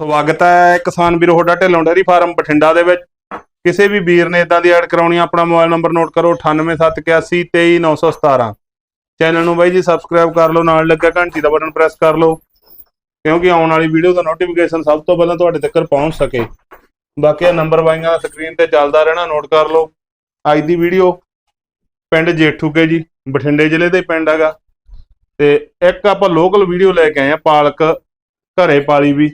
ਸਵਾਗਤ ਹੈ ਕਿਸਾਨ ਵੀਰੋ ਤੁਹਾਡਾ ਢਿੱਲੋਂ ਡੇਅਰੀ ਫਾਰਮ ਬਠਿੰਡਾ ਦੇ ਵਿੱਚ। ਕਿਸੇ ਵੀ ਵੀਰ ਨੇ ਇਦਾਂ ਦੀ ਐਡ ਕਰਾਉਣੀ ਆ, ਆਪਣਾ ਮੋਬਾਈਲ ਨੰਬਰ ਨੋਟ ਕਰੋ 9871823917 ਚੈਨਲ ਨੂੰ ਬਾਈ ਜੀ ਸਬਸਕ੍ਰਾਈਬ ਕਰ ਲਓ ਨਾਲ ਲੱਗਾ ਘੰਟੀ ਦਾ ਬਟਨ ਪ੍ਰੈਸ ਕਰ ਲਓ ਕਿਉਂਕਿ ਆਉਣ ਵਾਲੀ ਵੀਡੀਓ ਦਾ ਨੋਟੀਫਿਕੇਸ਼ਨ ਸਭ ਤੋਂ ਪਹਿਲਾਂ ਤੁਹਾਡੇ ਤੱਕ ਪਹੁੰਚ ਸਕੇ। ਬਾਕੀ ਇਹ ਨੰਬਰ ਬਾਈਆਂ ਦਾ ਸਕਰੀਨ ਤੇ ਚੱਲਦਾ ਰਹਿਣਾ ਨੋਟ ਕਰ ਲਓ। ਅੱਜ ਦੀ ਵੀਡੀਓ ਪਿੰਡ ਜੇਠੂਕੇ ਜੀ ਬਠਿੰਡੇ ਜ਼ਿਲ੍ਹੇ ਦੇ ਪਿੰਡ ਹੈਗਾ। ਤੇ ਇੱਕ ਆਪਾਂ ਲੋਕਲ ਵੀਡੀਓ ਲੈ ਕੇ ਆਏ ਆ ਪਾਲਕ ਘਰੇ ਪਾਲੀ ਵੀ।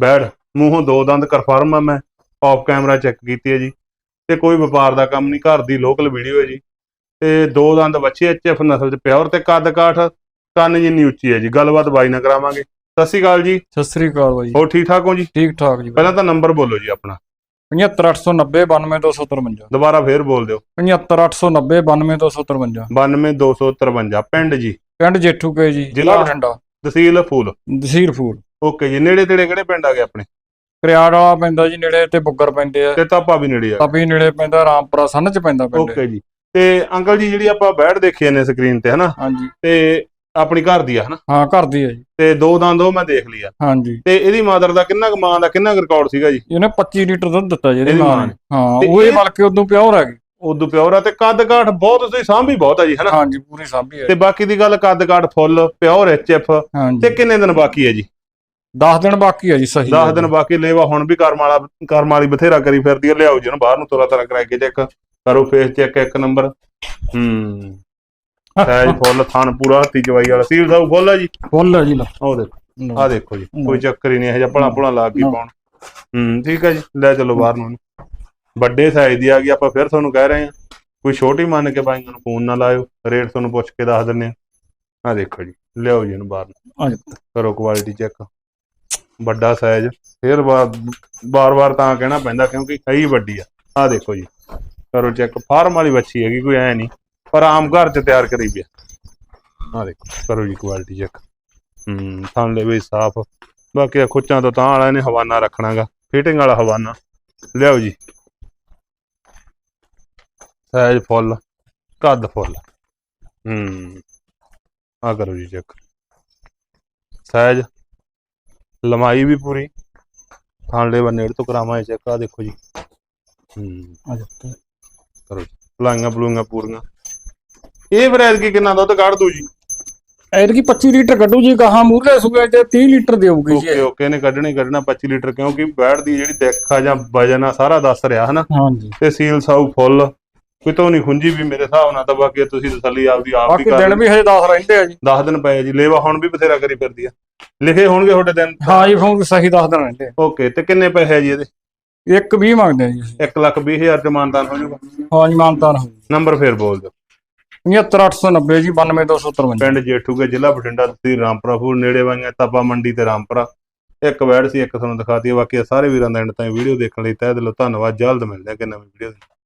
ਬੈੜ ਮੂੰਹੋਂ ਦੋ ਦੰਦ ਕਨਫਰਮ ਆ ਮੈਂ ਆਫ ਕੈਮਰਾ ਚੈੱਕ ਕੀਤੀ ਹੈ ਜੀ। ਤੇ ਕੋਈ ਵਪਾਰ ਦਾ ਕੰਮ ਨਹੀਂ ਘਰ ਦੀ ਲੋਕਲ ਵੀਡੀਓ ਹੈ ਜੀ। ਤੇ ਦੋ ਦੰਦ ਬੱਚੇ ਐਚਐਫ ਨਸਲ ਚ ਪਿਓਰ ਤੇ ਕੱਦ ਕਾਠ ਕੰਨ ਜਿੰਨੀ ਉੱਚੀ ਹੈ ਜੀ। ਗੱਲਬਾਤ ਬਾਈ ਨਾਲ ਕਰਾਵਾਂਗੇ। ਸਤਿ ਸ਼੍ਰੀ ਅਕਾਲ ਜੀ। ਸਤਿ ਸ੍ਰੀ ਅਕਾਲ ਬਾਈ। ਹੋਰ ਠੀਕ ਠਾਕ ਹੋ ਜੀ? ਠੀਕ ਠਾਕ ਜੀ ਪਹਿਲਾਂ ਤਾਂ ਨੰਬਰ ਬੋਲੋ ਜੀ ਆਪਣਾ। 75890 92253 ਦੁਬਾਰਾ ਫੇਰ ਬੋਲ ਦਿਓ। 75890 92253 92253 ਪਿੰਡ ਜੀ। ਪਿੰਡ ਜੇਠੂਕੇ ਜੀ ਜ਼ਿਲ੍ਹਾ? ਬਠਿੰਡਾ। ਤਹਿਸੀਲ ਫੂਲ। ਦਸੀਰ ਫੂਲ। ਓਕੇ ਜੀ ਨੇੜੇ ਤੇੜੇ ਕਿਹੜੇ ਪਿੰਡ ਆ ਗਏ ਆਪਣੇ? ਕਰਿਆੜ ਵਾਲਾ ਪੈਂਦਾ ਜੀ ਨੇੜੇ ਤੇ ਬੁੱਗਰ ਪੈਂਦੇ ਆ। ਤੇ ਤਾਪਾ ਵੀ ਨੇੜੇ ਆ। ਤਪੀ ਨੇੜੇ ਪੈਂਦਾ ਰਾਮਪੁਰਾ ਸੰਨ ਚ ਪੈਂਦਾ ਪਿੰਡ ਓਕੇ ਜੀ। ਤੇ ਅੰਕਲ ਜੀ ਜਿਹੜੀ ਆਪਾਂ ਬੈਠ ਦੇਖੀ ਨੇ ਸਕਰੀਨ ਤੇ ਹਨਾ? ਹਾਂਜੀ। ਤੇ ਆਪਣੀ ਘਰ ਦੀ ਆ ਹਨਾ? ਹਾਂ ਘਰ ਦੀ ਹੈ ਜੀ। ਤੇ ਦੋ ਦੰਦ ਉਹ ਮੈਂ ਦੇਖ ਲਿਆ ਹਾਂਜੀ। ਤੇ ਇਹਦੀ ਮਾਦਰ ਦਾ ਕਿੰਨਾ ਕੁ ਮਾਂ ਦਾ ਕਿੰਨਾ ਕੁ ਰਿਕਾਰਡ ਸੀਗਾ ਜੀ? ਇਹਨੇ 25 ਲੀਟਰ ਦੁੱਧ ਦਿੱਤਾ ਜੀ ਇਹਦੀ ਮਾਂ ਮਾਂ ਨੇ। ਹਾਂ ਤੇ ਉਹ ਇਹ ਇਹ- ਬਲਕਿ ਉਦੋਂ ਪਿਓਰ ਹੈਗੀ। ਉਦੋਂ ਪਿਓਰ ਆ ਤੇ ਕੱਦ ਕਾਠ ਬਹੁਤ ਤੁਸੀਂ ਸਾਂਭੀ ਬਹੁਤ ਆ ਜੀ ਹਨਾ? ਹਾਂਜੀ ਪੂਰੀ ਸਾਂਭੀ ਹੈ ਤੇ ਬਾਕੀ ਦੀ ਗੱਲ ਕੱਦ ਕਾਠ ਫੁੱਲ ਪਿਓਰ ਐਚਐਫ ਹਾਂਜੀ। ਤੇ ਕਿੰਨੇ ਦਿਨ ਬਾਕੀ ਹੈ ਜੀ? 10 ਦਿਨ ਬਾਕੀ ਹੈ ਜੀ ਸਹੀ 10 ਦਿਨ ਬਾਕੀ ਲੇਵਾ ਹੁਣ ਵੀ ਕਰਮ ਵਾਲਾ ਕਰਮ ਵਾਲੀ ਬਥੇਰਾ ਕਰੀ ਫਿਰਦੀ ਆ ਲਿਆਓ ਜੀ ਬਾਹਰ ਨੂੰ ਤੋਰਾ ਤਰਾ ਕਰਾ ਕੇ ਚੈੱਕ ਕਰੋ ਫੇਸ ਚੈੱਕ ਇੱਕ ਨੰਬਰ। ਹੂੰ। ਸਾਈਜ਼ ਫੁੱਲ ਥਣ ਪੂਰਾ ਹੱਥੀ ਚਵਾਈ ਵਾਲਾ। ਸੀਲ ਸਾਹਿਬ ਫੁੱਲ ਆ ਜੀ? ਫੁੱਲ ਹੈ ਜੀ ਲਓ। ਉਹ ਦੇਖੋ। ਆ ਦੇਖੋ ਜੀ ਕੋਈ ਚੱਕਰ ਹੀ ਨਹੀਂ ਇਹ ਜਿਹਾ ਭਲਾ ਭਲਾ ਲਾ ਕੇ। ਪਾਉਣ। ਹੂੰ ਠੀਕ ਹੈ ਜੀ ਲੈ ਚਲੋ ਬਾਹਰ ਨੂੰ। ਵੱਡੇ ਸਾਈਜ਼ ਦੀ ਆ ਗਈ ਆਪਾਂ ਫਿਰ ਤੁਹਾਨੂੰ ਕਹਿ ਰਹੇ ਹਾਂ। ਕੋਈ ਛੋਟੀ ਮੰਨ ਕੇ ਬਾਈਆਂ ਨੂੰ ਫੋਨ ਨਾ ਲਾਇਓ ਰੇਟ ਤੁਹਾਨੂੰ ਪੁੱਛ ਕੇ ਦੱਸ ਦਿੰਨੇ ਆ ਆ ਦੇਖੋ ਜੀ ਲਿਆਓ ਜੀ ਇਹਨੂੰ ਬਾਹਰ ਨੂੰ। ਆ। ਕਰੋ ਕੁਆਲਿਟੀ ਚੈੱਕ ਵੱਡਾ ਸਾਈਜ਼ ਫਿਰ ਬਾਰ ਬਾਰ ਤਾਂ ਕਹਿਣਾ ਪੈਂਦਾ ਕਿਉਂਕਿ ਕਈ ਵੱਡੀ ਆ। ਆ ਦੇਖੋ ਜੀ, ਕਰੋ ਚੈੱਕ ਫਾਰਮ ਵਾਲੀ ਬੱਚੀ ਹੈਗੀ, ਕੋਈ ਐ ਨਹੀਂ, ਪਰ ਆਮ ਘਰ ਚ ਤਿਆਰ ਕਰੀ ਵੀ ਆ। ਦੇਖੋ, ਕਰੋ ਜੀ ਕੁਆਲਿਟੀ ਚੈੱਕ ਹੂੰ ਥਾਂਲੇ ਵੀ ਸਾਫ਼। ਬਾਕੀ ਆ ਖੁੱਚਾਂ ਤੋਂ ਤਾਂ ਵਾਲਾ ਨੇ ਹਵਾਨਾ ਰੱਖਣਾਗਾ ਫਿਟਿੰਗ ਵਾਲਾ ਹਵਾਨਾ। ਲਿਆਓ ਜੀ। ਸਾਈਜ਼ ਫੁੱਲ, ਕੱਦ ਫੁੱਲ। ਹੂੰ ਆ ਕਰੋ ਜੀ ਚੈੱਕ ਸਾਈਜ਼ ਲੰਮਾਈ ਵੀ ਪੂਰੀ। ਥਾਂਲੇ ਬੰਨੇ ਤੋਂ ਕਰਾਵਾਂ ਚੈੱਕ ਆ ਦੇਖੋ ਜੀ। ਹੂੰ। ਆ ਜਾਓ। ਕਰੋ ਜੀ। ਪਲਾਈਆਂ ਪਲੂਈਆਂ ਪੂਰੀਆਂ। ਇਹ ਵਰੈਦ ਕੀ ਕਿੰਨਾ ਦੁੱਧ ਕੱਢ ਦੂ ਜੀ? ਐਤਕੀ 25 ਲੀਟਰ ਕੱਢੂ ਜੀ ਕਹਾ ਮੂਰਲੇ ਸੂਏ ਤੇ 30 ਲੀਟਰ ਦੇਊਗੀ ਜੀ ਓਕੇ। ਓਕੇ ਨੇ ਕੱਢਣੀ ਕੱਢਣਾ 25 ਲੀਟਰ ਕਿਉਂਕਿ ਬੈੜ ਦੀ ਜਿਹੜੀ ਦਿੱਖ ਆ ਜਾਂ ਵਜਨ ਆ ਸਾਰਾ ਦੱਸ ਰਿਹਾ ਹਨਾ? ਹਾਂਜੀ। ਤੇ ਸੀਲ ਸਾਊ ਫੁੱਲ। ਕਿਤੋਂ ਨਹੀਂ ਖੁੰਜੀ ਵੀ ਮੇਰੇ ਹਿਸਾਬ ਨਾਲ ਤਾਂ ਬਾਕੀ ਤੁਸੀਂ ਤਸੱਲੀ ਆਪਦੀ ਆਪ ਵੀ ਬਾਕੀ ਕਰ ਦਿਨ ਵੀ ਹਜੇ 10 ਰਹਿੰਦੇ ਆ ਜੀ। 10 ਦਿਨ ਪਏ ਜੀ ਲੇਵਾ ਹੁਣ ਵੀ ਬਥੇਰਾ ਕਰੀ ਫਿਰਦੀ ਆ। ਲਿਖੇ ਹੋਣਗੇ ਤੁਹਾਡੇ ਦਿਨ? ਹਾਂ ਜੀ ਫੋਨ ਸਹੀ 10 ਦਿਨ ਰਹਿੰਦੇ ਆ। ਓਕੇ ਤੇ ਕਿੰਨੇ ਪੈਸੇ ਆ ਜੀ ਇਹਦੇ? ਇੱਕ 20 ਮੰਗਦੇ ਆ ਜੀ ਅਸੀਂ। 1 ਲੱਖ 20 ਹਜ਼ਾਰ ਚ ਮਾਨਦਾਨ ਹੋ ਜਾਊਗਾ। ਹਾਂ ਜੀ ਮਾਨਤਾਨ ਹੋ ਨੰਬਰ ਫੇਰ ਬੋਲ ਦਿਓ। 79890 ਜੀ 92253 ਪਿੰਡ ਜੇਠੂਗੇ ਜ਼ਿਲ੍ਹਾ ਬਠਿੰਡਾ ਤਹਿਸੀਲ ਰਾਮਪੁਰਾ ਫੂਲ ਨੇੜੇ ਵਾਈਆਂ ਤਪਾ ਮੰਡੀ ਤੇ ਰਾਮਪੁਰਾ। ਇੱਕ ਵੈੜ ਸੀ ਇੱਕ ਤੁਹਾਨੂੰ ਦਿਖਾਤੀ ਬਾਕੀ ਸਾਰੇ ਵੀਰਾਂ ਦਾ ਐਂਡ ਤਾਈਂ ਵੀਡੀਓ ਦੇਖਣ ਲਈ ਤਹਿ ਦਿਲੋਂ ਧੰਨਵਾਦ। ਜਲਦ ਮਿਲਦੇ ਹਾਂ ਕਿ ਨਵੀਂ ਵੀਡੀਓ